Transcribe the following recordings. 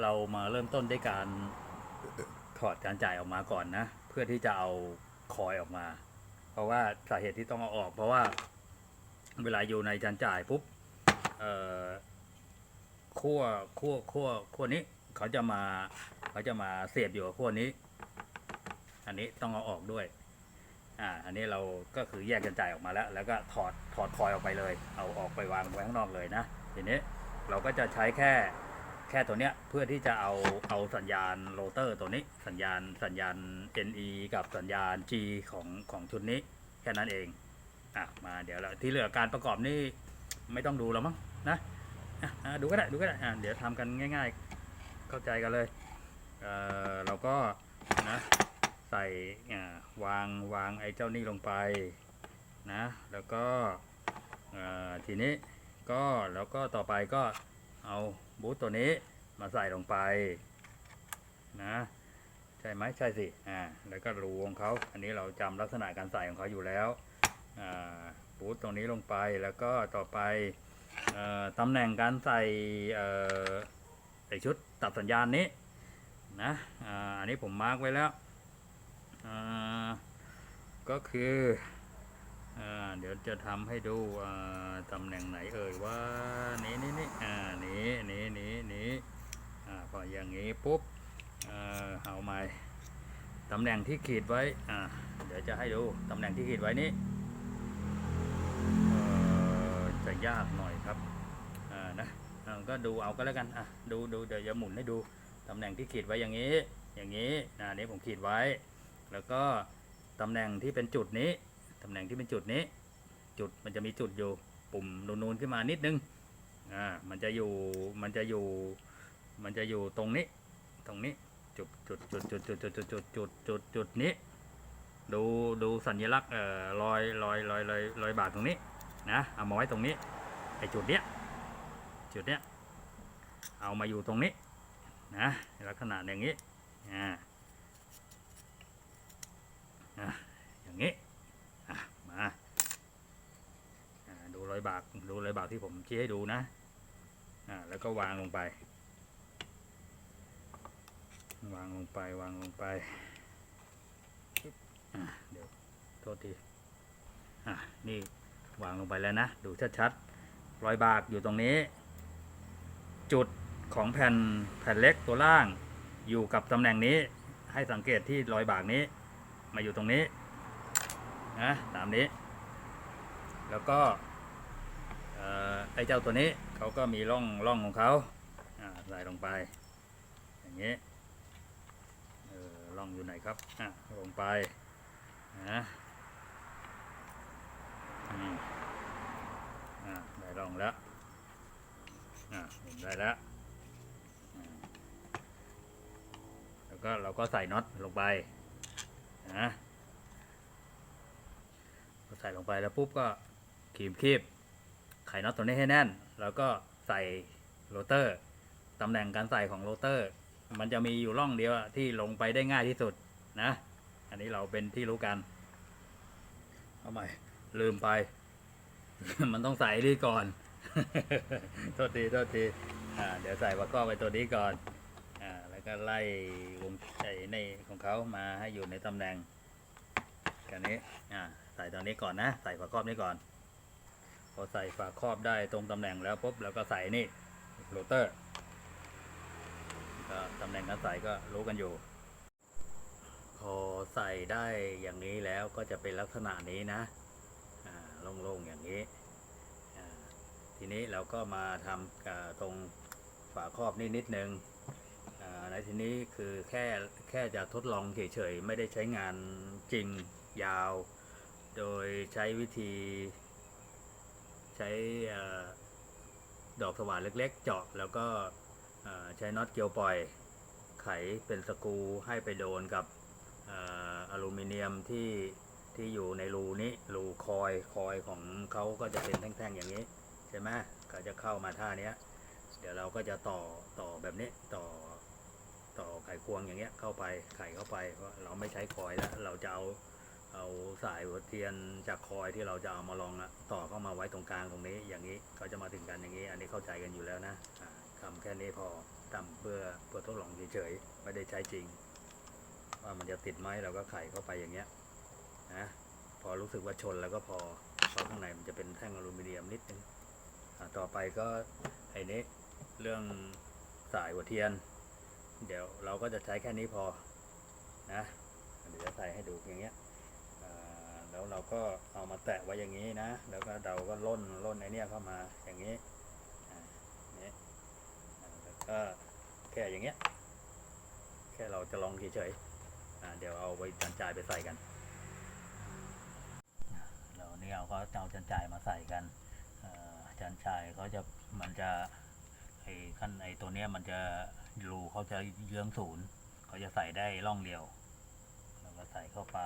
เรามาเริ่มต้นด้วยการถอดการจ่ายออกมาก่อนนะ เพื่อที่จะเอาคอยออกมา เพราะว่าสาเหตุที่ต้องเอาออก เพราะว่าเวลาอยู่ในจานจ่ายปุ๊บขั้วขั้วขั้วขั้วนี้เขาจะมาเขาจะมาเสียบอยู่กับขั้วนี้ อันนี้ต้องเอาออกด้วย อ่า อันนี้เราก็คือแยกกันจ่ายออกมาแล้ว แล้วก็ถอดถอดคอยออกไปเลย เอาออกไปวางไว้ข้างนอกเลยนะทีนี้เราก็จะใช้แค่ แค่ตัวเนี้ยเพื่อที่จะเอาเอาสัญญาณโรเตอร์ตัวนี้สัญญาณสัญญาณ NE กับสัญญาณ G ของของชุดนี้แค่นั้นเองอะมาเดี๋ยวเราที่เหลือการประกอบนี่ไม่ต้องดูแล้วมั้งนะอะดูก็ได้ดูก็ได้อะเดี๋ยวทำกันง่าย ๆ เข้าใจกันเลยเอ่อเราก็นะใส่อ่าวางวางไอ้เจ้านี่ลงไปนะแล้วก็อ่อทีนี้ก็แล้วก็ต่อไปก็ เอาบูทตัวนี้มาใส่ลงไปนะใช่ไหมใช่สิอ่าแล้วก็รูของเขาอันนี้เราจำลักษณะการใส่ของเขาอยู่แล้วอ่าบูทตรงนี้ลงไปแล้วก็ต่อไปออตำแหน่งการใส่เอ่อไอชุดตัดสัญญาณนี้นะอ่าอันนี้ผมมาร์กไว้แล้วอ่าก็คือ เดี๋ยวจะทำให้ดูอ่าตำแหน่งไหนเอ่ยว่านี้นี่นี่อ่านี้นี้นี้นี้อ่าพออย่างนี้ปุ๊บเออเอาใหม่ตำแหน่งที่ขีดไว้อ่าเดี๋ยวจะให้ดูตำแหน่งที่ขีดไว้นี้เออจะยากหน่อยครับอ่านะก็ดูเอาก็แล้วกันอะดูดูเดี๋ยวจะหมุนให้ดูตำแหน่งที่ขีดไว้อย่างนี้ อย่างนี้อ่านนี้ผมขีดไว้ แล้วก็ตำแหน่งที่เป็นจุดนี้ ตำแหน่งที่เป็นจุดนี้ จุดมันจะมีจุดอยู่ปุ่มนูนๆขึ้นมานิดนึงอ่ามันจะอยู่มันจะอยู่มันจะอยู่ตรงนี้ ตรงนี้จุดจุดจุดจุดจุดจุดจุดจุดจุดจุดจุดนี้ ดูดูสัญลักษณ์เอ่อรอยรอยรอยรอยรอยบาดตรงนี้นะเอามาไว้ตรงนี้ไอจุดเนี้ยจุดเนี้ยเอามาอยู่ตรงนี้นะลักษณะอย่างนี้อ่าอย่างนี้อะมาอ่าดู รอยบากดูรอยบากที่ผมชี้ให้ดูนะอ่าแล้วก็วางลงไป วางลงไปวางลงไปอะเดี๋ยวโทษทีอะนี่วางลงไปแล้วนะ ดูชัดๆรอยบากอยู่ตรงนี้ จุดของแผ่นแผ่นเล็กตัวล่าง อยู่กับตำแหน่งนี้ ให้สังเกตที่รอยบากนี้ มาอยู่ตรงนี้นะตามนี้ แล้วก็ ไอ้เจ้าตัวนี้เขาก็มีร่องร่องของเขาใส่ลงไป อย่างนี้เออร่องอยู่ไหนครับอะลงไปนะอืมอ่าได้ลองแล้วอ่าผมได้แล้วแล้วก็เราก็ใส่น็อตลงไปนะใส่ลงไปแล้วปุ๊บก็ขีมคีบ ไขน็อตตัวนี้ให้แน่น แล้วก็ใส่โรเตอร์ตำแหน่งการใส่ของโรเตอร์ มันจะมีอยู่ร่องเดียวที่ลงไปได้ง่ายที่สุดนะ อันนี้เราเป็นที่รู้กัน เอาใหม่ ลืมไป มันต้องใส่นี่ก่อน โทษทีโทษทีอ่าเดี๋ยวใส่ประกอบไปตัวนี้ก่อนอ่าแล้วก็ไล่วงไอ้ในของเขามาให้อยู่ในตำแหน่งกันนี้อ่าใส่ตอนนี้ก่อนนะ ใส่ฝาครอบนี้ก่อน พอใส่ฝาครอบได้ตรงตำแหน่งแล้วปุ๊บแล้วก็ใส่นี่โรเตอร์ก็ตำแหน่งการใส่ก็รู้กันอยู่ พอใส่ได้อย่างนี้แล้วก็จะเป็นลักษณะนี้นะโล่งๆอย่างนี้ ทีนี้เราก็มาทำตรงฝาครอบนี่นิดนึงอ่าในทีนี้คือแค่แค่จะทดลองเฉยๆ ไม่ได้ใช้งานจริงยาว โดยใช้วิธี ช้ดอกสว่านเล็กๆ เจาะแล้วก็ใช้น็อตเกลียวปล่อยไขเป็นสกรูให้ไปโดนกับอลูมิเนียมที่ที่อยู่ในรูนี้รูคอยคอยของเขาก็จะเป็นแท่งๆอย่างนี้ใช่ไหมก็จะเข้ามาท่านี้เดี๋ยวเราก็จะต่อต่อแบบนี้ต่อต่อไขควงอย่างเงี้ยเข้าไปไขเข้าไปเพราะเราไม่ใช้คอยแล้วเราจะเอา เอาสายหัวเทียนจากคอยที่เราจะเอามาลองอะต่อเข้ามาไว้ตรงกลางตรงนี้ อย่างนี้เขาจะมาถึงกันอย่างนี้ อันนี้เข้าใจกันอยู่แล้วนะอ่าทำแค่นี้พอทำเพื่อเพื่อทดลองเฉยๆไม่ได้ใช้จริง ว่ามันจะติดไหมเราก็ไขเข้าไปอย่างเงี้ยนะพอรู้สึกว่าชนแล้วก็พอเพราะข้างในมันจะเป็นแท่งอลูมิเนียมนิดนึงต่อไปก็ไอ้นี้เรื่องสายหัวเทียน เดี๋ยวเราก็จะใช้แค่นี้พอนะเดี๋ยวจะใส่ให้ดูอย่างเงี้ย แล้วเราก็เอามาแตะไว้อย่างนี้นะ แล้วก็เราก็ล่นล่นไอเนี้ยเข้ามาอย่างนี้นี่แล้วก็แค่อย่างเงี้ย แค่เราจะลองเฉยๆเดี๋ยวเอาไปจันจ่ายไปใส่กันเราเนี่ยเราก็เอาจันจ่ายมาใส่กันจันจ่ายเขาจะมันจะไอ้ขั้นไอ้ตัวเนี้ยมันจะรูเขาจะเยื้องศูนย์เขาจะใส่ได้ร่องเดียวเราก็ใส่เข้าไป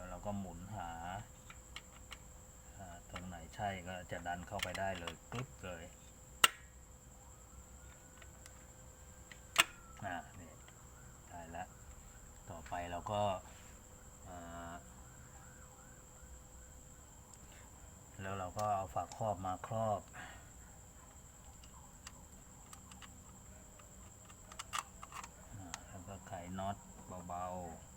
แล้วเราก็หมุนหาอ่าตรงไหนใช่ก็จะดันเข้าไปได้เลยกึ๊บเลยอ่านี่ได้แล้ว ต่อไปเราก็อ่าแล้วเราก็เอาฝาครอบมาครอบอแล้วก็ไขน็อตเบาๆ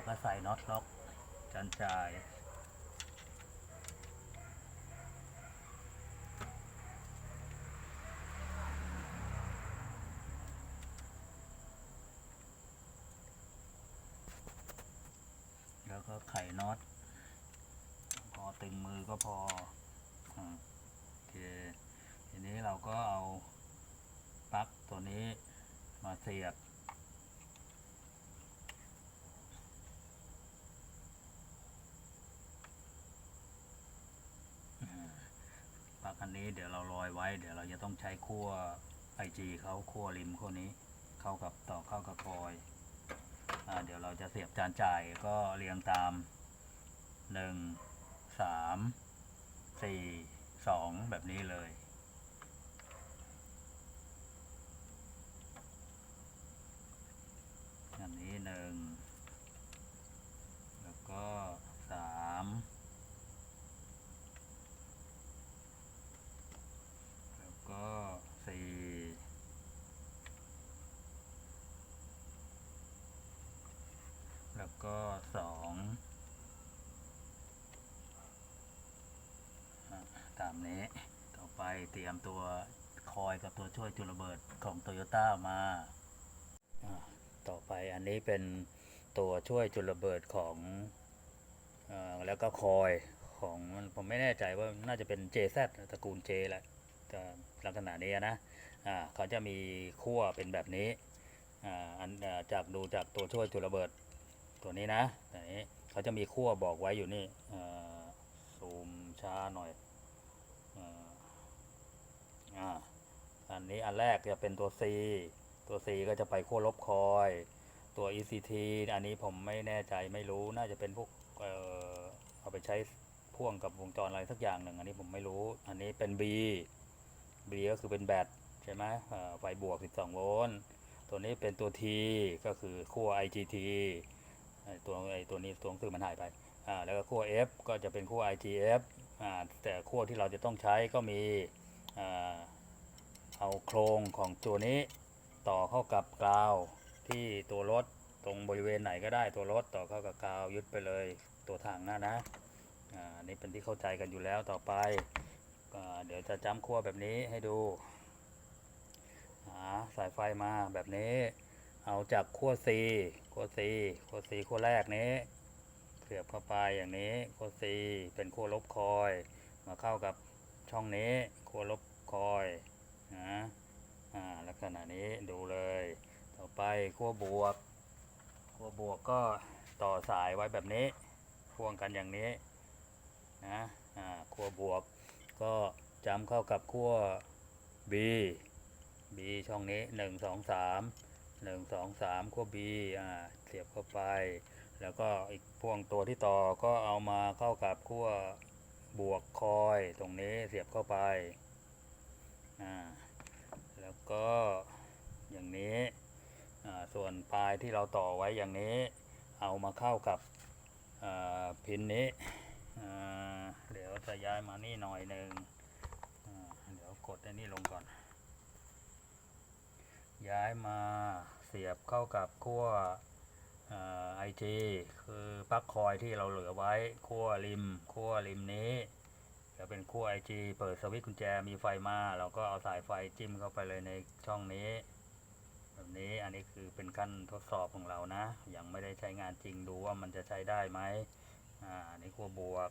แล้วก็ใส่น็อตล็อกจันจายแล้วก็ไขน็อต พอตึงมือก็พอโอเคทีนี้เราก็เอาปลั๊กตัวนี้มาเสียบ ปลั๊กอันนี้ เดี๋ยวเราลอยไว้ เดี๋ยวเราจะต้องใช้ขั้วไอจีเขาขั้วริมขั้วนี้ เข้ากับต่อเข้ากับคอยอเดี๋ยวเราจะเสียบจานจ่ายก็เรียงตามหนึ่งสามสี่สองแบบนี้เลย อันนี้หนึ่งแล้วก็สามแล้วก็สี่แล้วก็สองอะตามนี้ ต่อไป เตรียมตัวคอยกับตัวช่วยจุลระเบิดของโตโยต้ามาต่อไปอันนี้เป็นตัวช่วยจุลระเบิดของอแล้วก็คอยของผมไม่แน่ใจว่าน่าจะเป็น JZ ตระกูล J แหละแต่ลักษณะนี้นะเขาจะมีขั้วเป็นแบบนี้อันจากดูจากตัวช่วยจุลระเบิดตัวนี้นะอันนี้เขาจะมีขั้วบอกไว้อยู่นี่ซูมช้าหน่อยอ อ่าอันนี้อันแรกจะเป็นตัว C ตัว C ก็จะไปขั้วลบคอย ตัว ECT อันนี้ผมไม่แน่ใจไม่รู้น่าจะเป็นพวกเอ่อเอาไปใช้พ่วงกับวงจรอะไรสักอย่างหนึ่งอันนี้ผมไม่รู้ อันนี้เป็น B B ก็คือเป็นแบตใช่ไหมไฟบวก 12 โวลต์ตัวนี้เป็นตัว T ก็คือขั้ว IGT ตัวไอตัวนี้ตัวนังสือมันหายไปอ่าแล้วก็ขั้ว F ก็จะเป็นขั้ว IGF อ่าแต่ขั้วที่เราจะต้องใช้ก็มี เอาโครงของตัวนี้ต่อเข้ากับกาวที่ตัวรถตรงบริเวณไหนก็ได้ตัวรถต่อเข้ากับกาวยึดไปเลยตัวถังนะนะอ่าอันนี้เป็นที่เข้าใจกันอยู่แล้วต่อไปอ่าเดี๋ยวจะจ้ำขั้วแบบนี้ให้ดูหาสายไฟมาแบบนี้เอาจากขั้ว C ขั้ว C ขั้ว C ขั้วแรกนี้เสียบเข้าไปอย่างนี้ขั้ว C เป็นขั้วลบคอย มาเข้ากับ ช่องนี้ขั้วลบคอยนะอ่าลักษณะนี้ดูเลย ต่อไปขั้วบวกขั้วบวกก็ต่อสายไว้แบบนี้พ่วงกันอย่างนี้นะอ่าขั้วบวกก็จำเข้ากับขั้ว B B ช่องนี้หนึ่งสองสามหนึ่งสองสามขั้ว B อ่าเสียบเข้าไป แล้วก็อีกพ่วงตัวที่ต่อก็เอามาเข้ากับขั้ว บวกคอยตรงนี้เสียบเข้าไปอ่าแล้วก็อย่างนี้ส่วนปลายที่เราต่อไว้อย่างนี้ เอามาเข้ากับพินนี้เดี๋ยวจะย้ายมานี่หน่อยหนึ่งเดี๋ยวกดอันนี้ลงก่อน ย้ายมาเสียบเข้ากับขั้ว ไอจีคือปลั๊กคอยที่เราเหลือไว้ขั้วริมขั้วริมนี้จะเป็นขั้วไอจีเปิดสวิตช์กุญแจมีไฟมา เราก็เอาสายไฟจิ้มเข้าไปเลยในช่องนี้ แบบนี้อันนี้คือเป็นขั้นทดสอบของเรานะ ยังไม่ได้ใช้งานจริงดูว่ามันจะใช้ได้ไหมอ่าอันนี้ขั้วบวก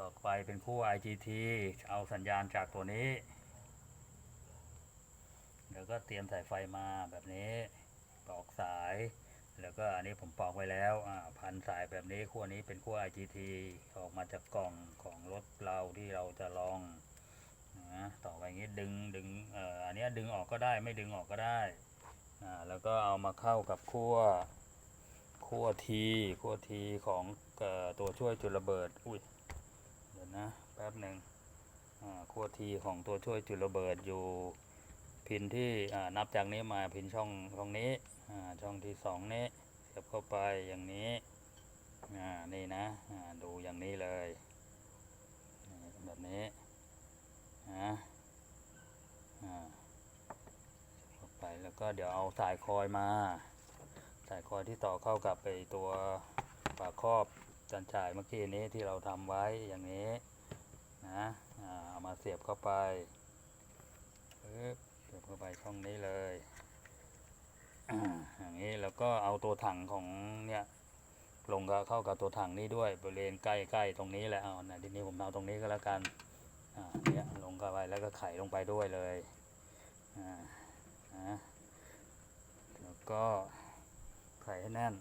ต่อไปเป็นขั้ว IGT เอาสัญญาณจากตัวนี้แล้วก็เตรียมสายไฟมาแบบนี้ปลอกสาย แล้วก็อันนี้ผมปอกไว้แล้วอ่าพันสายแบบนี้ขั้วนี้เป็นขั้ว IGT ออกมาจากกล่องของรถเราที่เราจะลองนะต่อไปงี้ดึงดึงอ,อันนี้ดึงออกก็ได้ไม่ดึงออกก็ได้แล้วก็เอามาเข้ากับขั้วขั้วทีขั้วทีของอตัวช่วยจุดระเบิดอุ้ยเดี๋ยวนะแป๊บหนึ่งขั้วทีของตัวช่วยจุดระเบิดอยู่ พินที่นับจากนี้มาพินช่องช่องนี้ช่องที่สองนี้เสียบเข้าไปอย่างนี้นี่นะดูอย่างนี้เลยแบบนี้นะอ่าเข้าไปแล้วก็เดี๋ยวเอาสายคอยมา สายคอยที่ต่อเข้ากับไปตัวฝาครอบจานจ่ายเมื่อกี้นี้ที่เราทำไว้อย่างนี้นะเอามาเสียบเข้าไปปึ๊บ เสียบเข้าไปช่องนี้เลยอย่างนี้แล้วก็เอาตัวถังของเนี่ยลงกับเข้ากับตัวถังนี้ด้วยบริเวณใกล้ๆตรงนี้แหละเอานะทีนี้ผมเอาตรงนี้ก็แล้วกันอ่าเนี่ยลงเข้าไปแล้วก็ไขลงไปด้วยเลยอ่านะแล้วก็ไขให้แน่น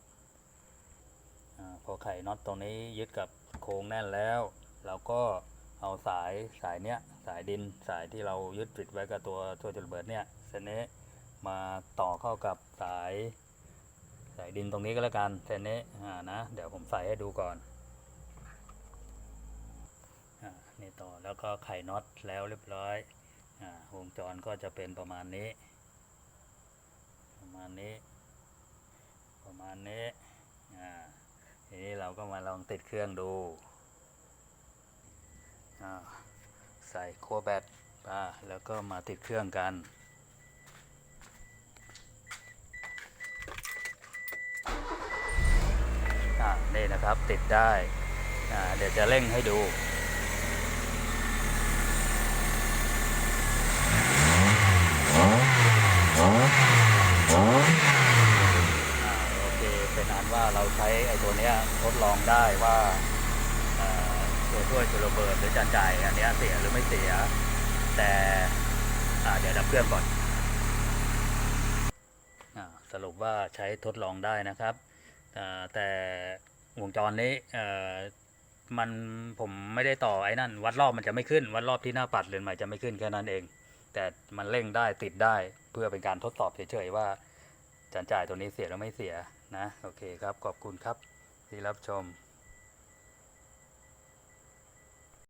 อาพอไขน็อตตรงนี้ยึดกับโครงแน่นแล้ว เราก็ เอาสายสายเนี้ยสายดินสายที่เรายึดติดไว้กับตัวตัวจุดระเบิดเนี่ยเส้นนี้มาต่อเข้ากับสายสายดินตรงนี้ก็แล้วกันเส้นนี้อ่านะเดี๋ยวผมใส่ให้ดูก่อนอ่านี่ต่อแล้วก็ไขน็อตแล้วเรียบร้อยอ่าวงจรก็จะเป็นประมาณนี้ ประมาณนี้ ประมาณนี้อ่าทีนี้เราก็มาลองติดเครื่องดู ใส่ขั้วแบตอ่าแล้วก็มาติดเครื่องกัน นี่นะครับติดได้เดี๋ยวจะเร่งให้ดูโอเคเป็นอันว่าเราใช้ไอ้ตัวนี้ทดลองได้ว่า ตัวช่วยจุดระเบิดหรือจานจ่ายอันนี้เสียหรือไม่เสีย แต่เดี๋ยวดับเครื่องก่อนอสรุปว่าใช้ทดลองได้นะครับ แต่วงจรนี้มันผมไม่ได้ต่อไอ้นั่น วัดรอบมันจะไม่ขึ้น วัดรอบที่หน้าปัดเรือนใหม่จะไม่ขึ้นแค่นั้นเอง แต่มันเร่งได้ติดได้เพื่อเป็นการทดสอบเฉยๆว่าจานจ่ายตัวนี้เสียหรือไม่เสียนะ โอเคครับ ขอบคุณครับที่รับชม